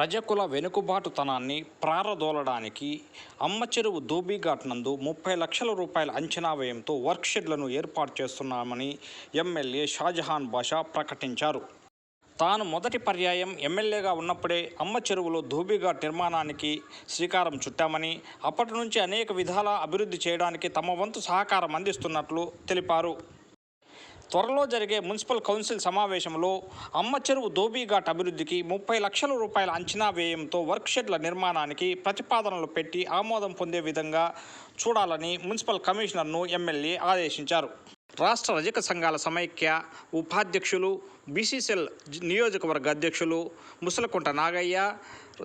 ప్రజకుల వెనుకబాటుతనాన్ని ప్రారదోలడానికి అమ్మ చెరువు ధోబీఘాట్ నందు ముప్పై లక్షల రూపాయల అంచనా వ్యయంతో వర్క్షెడ్లను ఏర్పాటు చేస్తున్నామని ఎమ్మెల్యే షాజహాన్ బాషా ప్రకటించారు. తాను మొదటి పర్యాయం ఎమ్మెల్యేగా ఉన్నప్పుడే అమ్మ చెరువులో ధూబీఘాట్ నిర్మాణానికి శ్రీకారం చుట్టామని అప్పటి నుంచి అనేక విధాల అభివృద్ధి చేయడానికి తమ వంతు సహకారం అందిస్తున్నట్లు తెలిపారు. త్వరలో జరిగే మున్సిపల్ కౌన్సిల్ సమావేశంలో అమ్మ చెరువు దోబీఘాట్ అభివృద్ధికి ముప్పై లక్షల రూపాయల అంచనా వ్యయంతో వర్క్షెడ్ల నిర్మాణానికి ప్రతిపాదనలు పెట్టి ఆమోదం పొందే విధంగా చూడాలని మున్సిపల్ కమిషనర్ను ఎమ్మెల్యే ఆదేశించారు. రాష్ట్ర రజక సంఘాల సమైక్య ఉపాధ్యక్షులు బీసీసీఎల్ నియోజకవర్గ అధ్యక్షులు ముసలకుంట నాగయ్య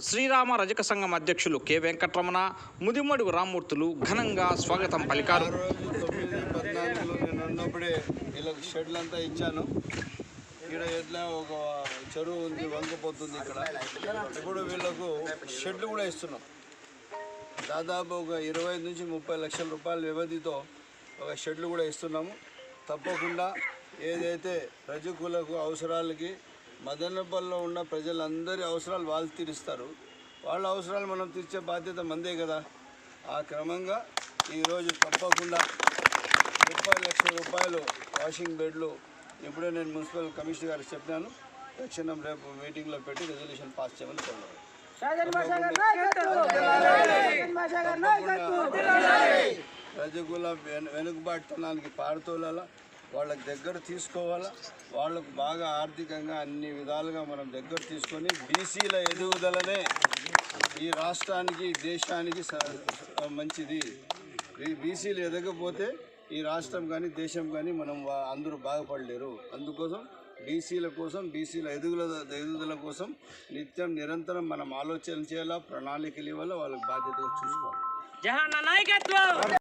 శ్రీరామ రజక సంఘం అధ్యక్షులు కె వెంకటరమణ ముదిమడుగు రామ్మూర్తులు ఘనంగా స్వాగతం పలికారు. ఇప్పుడే వీళ్ళకి షెడ్లు అంతా ఇచ్చాను. ఇక్కడ ఎట్లా ఒక చెరువు ఉంది వంకపోతుంది ఇక్కడ. ఇప్పుడు వీళ్ళకు షెడ్లు కూడా ఇస్తున్నాం. దాదాపు ఒక ఇరవై నుంచి ముప్పై లక్షల రూపాయల వ్యవధితో ఒక షెడ్లు కూడా ఇస్తున్నాము. తప్పకుండా ఏదైతే రజకులకు అవసరాలకి మదనపల్లిలో ఉన్న ప్రజలందరి అవసరాలు వాళ్ళు తీరుస్తారు. వాళ్ళ అవసరాలు మనం తీర్చే బాధ్యత మందే కదా. ఆ క్రమంగా ఈరోజు తప్పకుండా రూపాయలు వాషింగ్ బెడ్లు ఇప్పుడే నేను మున్సిపల్ కమిషనర్ గారికి చెప్పినాను తక్షణం రేపు మీటింగ్లో పెట్టి రెజల్యూషన్ పాస్ చేయమని కోరాను రజకుల వెను వెనుకబాటుతనానికి పారుతోలాల వాళ్ళకి దగ్గర తీసుకోవాలా వాళ్ళకు బాగా ఆర్థికంగా అన్ని విధాలుగా మనం దగ్గర తీసుకొని బీసీల ఎదుగుదలనే ఈ రాష్ట్రానికి దేశానికి మంచిది. ఈ బీసీలు ఎదగకపోతే ఈ రాష్ట్రం కానీ దేశం కానీ మనం వా- అందరూ బాగుపడలేరు. అందుకోసం బీసీల కోసం బీసీల ఎదుగుల ఎదుగుదల కోసం నిత్యం నిరంతరం మనం ఆలోచన చేయాలా ప్రణాళికలు ఇవ్వాలా వాళ్ళకి బాధ్యతగా చూసుకోవాలి. జహాన్ నాయకత్వం!